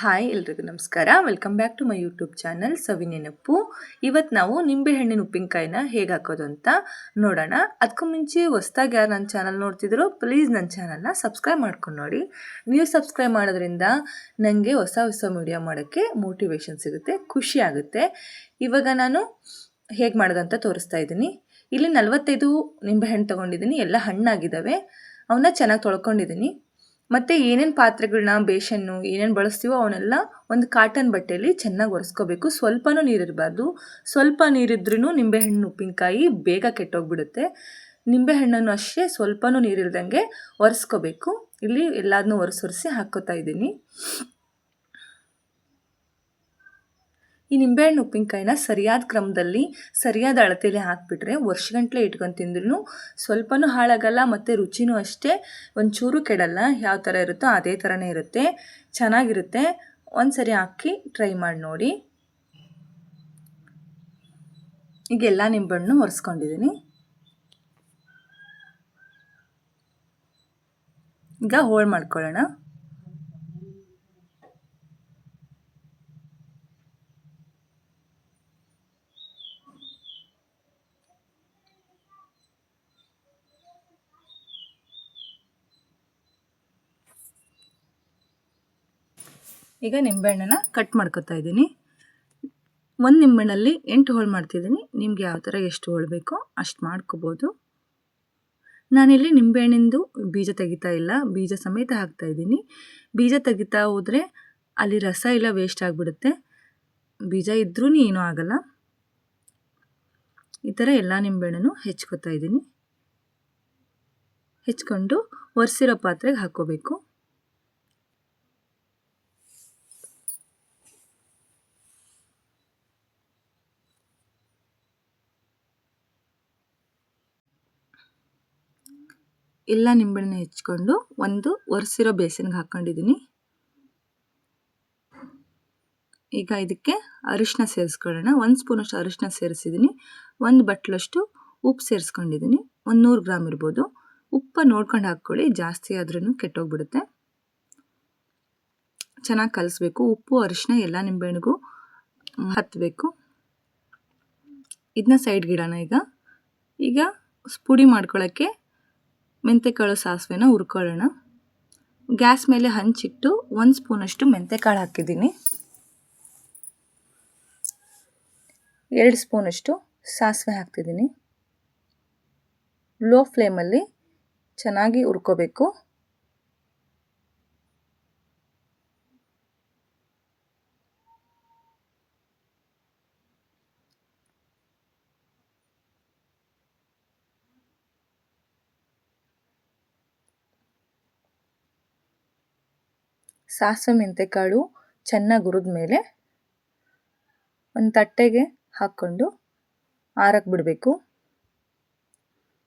Hi ಎಲ್ರಿಗೂ ನಮಸ್ಕಾರ. Welcome back to my YouTube channel Savinenapu ಇವತ್ತು ನಾವು ನಿಂಬೆಹಣ್ಣಿನ ಉಪ್ಪಿನಕಾಯಿನ ಹೇಗೆ ಹಾಕೋದು ಅಂತ ನೋಡೋಣ. ಅದಕ್ಕೂ ಮುಂಚೆ ಹೊಸ್ದಾಗಿ ಯಾರು ನನ್ನ ಚಾನಲ್ ನೋಡ್ತಿದ್ರು ಪ್ಲೀಸ್ ನನ್ನ ಚಾನಲ್ನ ಸಬ್ಸ್ಕ್ರೈಬ್ ಮಾಡ್ಕೊಂಡು ನೋಡಿ. ನೀವು ಸಬ್ಸ್ಕ್ರೈಬ್ ಮಾಡೋದ್ರಿಂದ ನನಗೆ ಹೊಸ ಹೊಸ ವಿಡಿಯೋ ಮಾಡೋಕ್ಕೆ ಮೋಟಿವೇಶನ್ ಸಿಗುತ್ತೆ, ಖುಷಿ ಆಗುತ್ತೆ. ಇವಾಗ ನಾನು ಹೇಗೆ ಮಾಡೋದಂತ ತೋರಿಸ್ತಾ ಇದ್ದೀನಿ. ಇಲ್ಲಿ ನಲವತ್ತೈದು ನಿಂಬೆಹಣ್ಣು ತೊಗೊಂಡಿದ್ದೀನಿ, ಎಲ್ಲ ಹಣ್ಣಾಗಿದ್ದಾವೆ ಅವನ್ನ ಚೆನ್ನಾಗಿ ತೊಳ್ಕೊಂಡಿದ್ದೀನಿ. ಮತ್ತು ಏನೇನು ಪಾತ್ರೆಗಳನ್ನ ಬೇಷನ್ನು ಏನೇನು ಬಳಸ್ತೀವೋ ಅವನ್ನೆಲ್ಲ ಒಂದು ಕಾಟನ್ ಬಟ್ಟೆಯಲ್ಲಿ ಚೆನ್ನಾಗಿ ಒರೆಸ್ಕೋಬೇಕು. ಸ್ವಲ್ಪನೂ ನೀರಿರಬಾರ್ದು ಸ್ವಲ್ಪ ನೀರಿದ್ರೂ ನಿಂಬೆಹಣ್ಣು, ಉಪ್ಪಿನಕಾಯಿ ಬೇಗ ಕೆಟ್ಟೋಗ್ಬಿಡುತ್ತೆ. ನಿಂಬೆಹಣ್ಣನ್ನು ಅಷ್ಟೇ ಸ್ವಲ್ಪನೂ ನೀರಿಲ್ದಂಗೆ ಒರೆಸ್ಕೋಬೇಕು. ಇಲ್ಲಿ ಎಲ್ಲದನ್ನೂ ಒರೆಸೊರೆಸಿ ಹಾಕ್ಕೋತಾ ಇದ್ದೀನಿ. ಈ ನಿಂಬೆಹಣ್ಣು ಉಪ್ಪಿನಕಾಯಿನ ಸರಿಯಾದ ಕ್ರಮದಲ್ಲಿ, ಸರಿಯಾದ ಅಳತೆಯಲ್ಲಿ ಹಾಕಿಬಿಟ್ರೆ ವರ್ಷಗಂಟ್ಲೆ ಇಟ್ಕೊಂಡು ತಿಂದ್ರೂ ಸ್ವಲ್ಪನೂ ಹಾಳಾಗಲ್ಲ ಮತ್ತು ರುಚಿನೂ ಅಷ್ಟೇ ಒಂಚೂರು ಕೆಡಲ್ಲ. ಯಾವ ಥರ ಇರುತ್ತೋ ಅದೇ ಥರನೇ ಇರುತ್ತೆ. ಚೆನ್ನಾಗಿರುತ್ತೆ. ಒಂದು ಸರಿ ಹಾಕಿ ಟ್ರೈ ಮಾಡಿ ನೋಡಿ. ಈಗ ಎಲ್ಲ ನಿಂಬೆಹಣ್ಣು ಒರೆಸ್ಕೊಂಡಿದ್ದೀನಿ ಈಗ ಹೋಳು ಮಾಡ್ಕೊಳ್ಳೋಣ. ಈಗ ನಿಂಬೆಹಣ್ಣನ್ನು ಕಟ್ ಮಾಡ್ಕೊತಾ ಇದ್ದೀನಿ. ಒಂದು ನಿಂಬೆಹಣ್ಣಲ್ಲಿ ಎಂಟು ಹೋಳು ಮಾಡ್ತಿದ್ದೀನಿ. ನಿಮ್ಗೆ ಯಾವ ಥರ ಎಷ್ಟು ಹೋಳು ಬೇಕೋ ಅಷ್ಟು ಮಾಡ್ಕೋಬೋದು. ನಾನಿಲ್ಲಿ ನಿಂಬೆಹಣ್ಣಿಂದು ಬೀಜ ತೆಗಿತಾ ಇಲ್ಲ. ಬೀಜ ಸಮೇತ ಹಾಕ್ತಾ ಇದ್ದೀನಿ. ಬೀಜ ತೆಗಿತಾ ಹೋದರೆ ಅಲ್ಲಿ ರಸ ಎಲ್ಲ ವೇಸ್ಟ್ ಆಗಿಬಿಡುತ್ತೆ. ಬೀಜ ಇದ್ರೂ ಏನೂ ಆಗಲ್ಲ. ಈ ಥರ ಎಲ್ಲ ನಿಂಬೆಹಣ್ಣು ಹೆಚ್ಕೋತಾ ಇದ್ದೀನಿ. ಹೆಚ್ಕೊಂಡು ಒರೆಸಿರೋ ಪಾತ್ರೆಗೆ ಹಾಕ್ಕೋಬೇಕು. ಎಲ್ಲ ನಿಂಬೆಹಣ್ಣು ಹೆಚ್ಕೊಂಡು ಒಂದು ಒರೆಸಿರೋ ಬೇಸನ್ಗೆ ಹಾಕ್ಕೊಂಡಿದ್ದೀನಿ. ಈಗ ಇದಕ್ಕೆ ಅರಿಶಿನ ಸೇರಿಸ್ಕೊಳ್ಳೋಣ. ಒಂದು ಸ್ಪೂನಷ್ಟು ಅರಿಶಿನ ಸೇರಿಸಿದ್ದೀನಿ. ಒಂದು ಬಟ್ಲಷ್ಟು ಉಪ್ಪು ಸೇರಿಸ್ಕೊಂಡಿದ್ದೀನಿ. ಒಂದು ನೂರು ಗ್ರಾಮ್ ಇರ್ಬೋದು. ಉಪ್ಪು ನೋಡ್ಕೊಂಡು ಹಾಕ್ಕೊಳ್ಳಿ. ಜಾಸ್ತಿ ಆದ್ರೂ ಕೆಟ್ಟೋಗ್ಬಿಡುತ್ತೆ. ಚೆನ್ನಾಗಿ ಕಲಿಸ್ಬೇಕು. ಉಪ್ಪು ಅರಿಶಿನ ಎಲ್ಲ ನಿಂಬೆಹಣ್ಣಿಗೂ ಹತ್ತಬೇಕು ಇದನ್ನ ಸೈಡ್ಗಿಡೋಣ ಈಗ. ಈಗ ಪುಡಿ ಮಾಡ್ಕೊಳ್ಳೋಕ್ಕೆ ಮೆಂತೆಕಾಳು ಸಾಸಿವೆನ ಹುರ್ಕೊಳ್ಳೋಣ. ಗ್ಯಾಸ್ ಮೇಲೆ ಹಂಚಿಟ್ಟು ಒಂದು ಸ್ಪೂನಷ್ಟು ಮೆಂತೆಕಾಳು ಹಾಕಿದ್ದೀನಿ. ಎರಡು ಸ್ಪೂನಷ್ಟು ಸಾಸಿವೆ ಹಾಕ್ತಿದ್ದೀನಿ. ಲೋ ಫ್ಲೇಮಲ್ಲಿ ಚೆನ್ನಾಗಿ ಹುರ್ಕೋಬೇಕು. ಸಾಸಿವೆ ಮೆಂತೆಕಾಳು ಚೆನ್ನಾಗಿ ಹುರಿದ ಮೇಲೆ ಒಂದು ತಟ್ಟೆಗೆ ಹಾಕ್ಕೊಂಡು ಆರಕ್ಕೆ ಬಿಡಬೇಕು.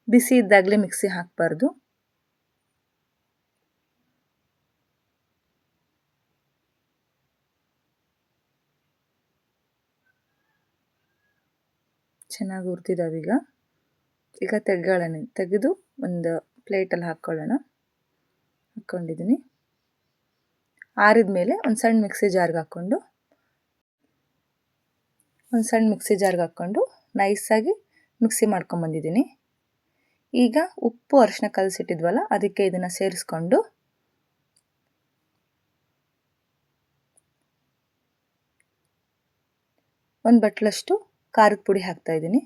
ಬಿಸಿ ಇದ್ದಾಗಲೇ ಮಿಕ್ಸಿ ಹಾಕಬಾರ್ದು. ಚೆನ್ನಾಗಿ ಹುರ್ತಿದ್ದಾವೀಗ ಈಗ. ತೆಗ್ಗಳಣ ತೆಗೆದು ಒಂದು ಪ್ಲೇಟಲ್ಲಿ ಹಾಕ್ಕೊಳ್ಳೋಣ. ಹಾಕ್ಕೊಂಡಿದ್ದೀನಿ ಆರಿದ ಮೇಲೆ ಒಂದು ಸಣ್ಣ ಮಿಕ್ಸಿ ಜಾರ್ಗೆ ಹಾಕ್ಕೊಂಡು, ಒಂದು ಸಣ್ಣ ಮಿಕ್ಸಿ ಜಾರ್ಗೆ ಹಾಕ್ಕೊಂಡು ನೈಸಾಗಿ ಮಿಕ್ಸಿ ಮಾಡ್ಕೊಂಬಂದಿದ್ದೀನಿ ಈಗ ಉಪ್ಪು ಅರಿಶಿನ ಕಲಸಿಟ್ಟಿದ್ವಲ್ಲ, ಅದಕ್ಕೆ ಇದನ್ನು ಸೇರಿಸ್ಕೊಂಡು ಒಂದು ಬಟ್ಲಷ್ಟು ಖಾರದ ಪುಡಿ ಹಾಕ್ತಾಯಿದ್ದೀನಿ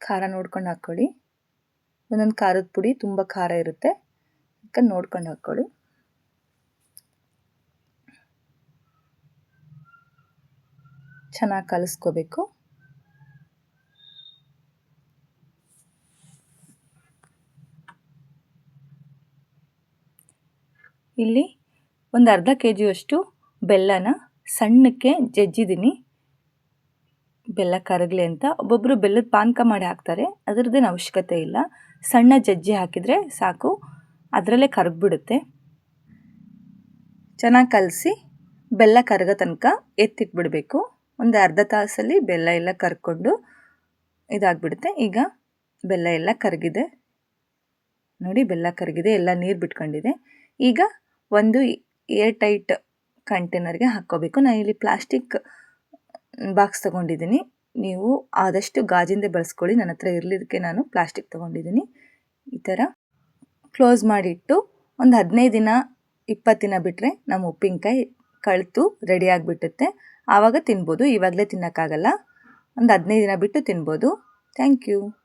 ಖಾರ ನೋಡ್ಕೊಂಡು ಹಾಕ್ಕೊಳ್ಳಿ ಒಂದೊಂದು ಖಾರದ ಪುಡಿ ತುಂಬ ಖಾರ ಇರುತ್ತೆ. ಅದಕ್ಕೆ ನೋಡ್ಕೊಂಡು ಹಾಕ್ಕೊಳ್ಳಿ ಚೆನ್ನಾಗಿ ಕಲಿಸ್ಕೋಬೇಕು. ಇಲ್ಲಿ ಒಂದು ಅರ್ಧ ಕೆ ಜಿಯಷ್ಟು ಬೆಲ್ಲನ ಸಣ್ಣಕ್ಕೆ ಜಜ್ಜಿದ್ದೀನಿ. ಬೆಲ್ಲ ಕರಗಲಿ ಅಂತ. ಒಬ್ಬೊಬ್ಬರು ಬೆಲ್ಲದ ಪಾನಕ ಮಾಡಿ ಹಾಕ್ತಾರೆ. ಅದರದ್ದೇನು ಅವಶ್ಯಕತೆ ಇಲ್ಲ. ಸಣ್ಣ ಜಜ್ಜಿ ಹಾಕಿದರೆ ಸಾಕು. ಅದರಲ್ಲೇ ಕರಗಿಬಿಡುತ್ತೆ. ಚೆನ್ನಾಗಿ ಕಲಸಿ ಬೆಲ್ಲ ಕರಗೋ ತನಕ ಎತ್ತಿಟ್ಬಿಡಬೇಕು. ಒಂದು ಅರ್ಧ ತಾಸಲ್ಲಿ ಬೆಲ್ಲ ಎಲ್ಲ ಕರ್ಕೊಂಡು ಇದಾಗ್ಬಿಡುತ್ತೆ. ಈಗ ಬೆಲ್ಲ ಎಲ್ಲ ಕರಗಿದೆ. ನೋಡಿ ಬೆಲ್ಲ ಕರಗಿದೆ, ಎಲ್ಲ ನೀರು ಬಿಟ್ಕೊಂಡಿದೆ. ಈಗ ಒಂದು ಏರ್ ಟೈಟ್ ಕಂಟೈನರ್ಗೆ ಹಾಕ್ಕೋಬೇಕು. ನಾನು ಇಲ್ಲಿ ಪ್ಲಾಸ್ಟಿಕ್ ಬಾಕ್ಸ್ ತೊಗೊಂಡಿದ್ದೀನಿ. ನೀವು ಆದಷ್ಟು ಗಾಜಿಂದ ಬಳಸ್ಕೊಳ್ಳಿ. ನನ್ನ ಹತ್ರ ಇರಲಿದ್ದಕ್ಕೆ ನಾನು ಪ್ಲಾಸ್ಟಿಕ್ ತೊಗೊಂಡಿದ್ದೀನಿ ಈ ಥರ ಕ್ಲೋಸ್ ಮಾಡಿಟ್ಟು ಒಂದು ಹದಿನೈದು ದಿನ, ಇಪ್ಪತ್ತು ದಿನ ಬಿಟ್ಟರೆ ನಮ್ಮ ಉಪ್ಪಿನಕಾಯಿ ಕಳೆತು ರೆಡಿ ಆಗಿಬಿಟ್ಟುತ್ತೆ. ಆವಾಗ ತಿನ್ಬೋದು. ಇವಾಗಲೇ ತಿನ್ನೋಕ್ಕಾಗಲ್ಲ. ಒಂದು ಹದಿನೈದು ದಿನ ಬಿಟ್ಟು ತಿನ್ಬೋದು. Thank you.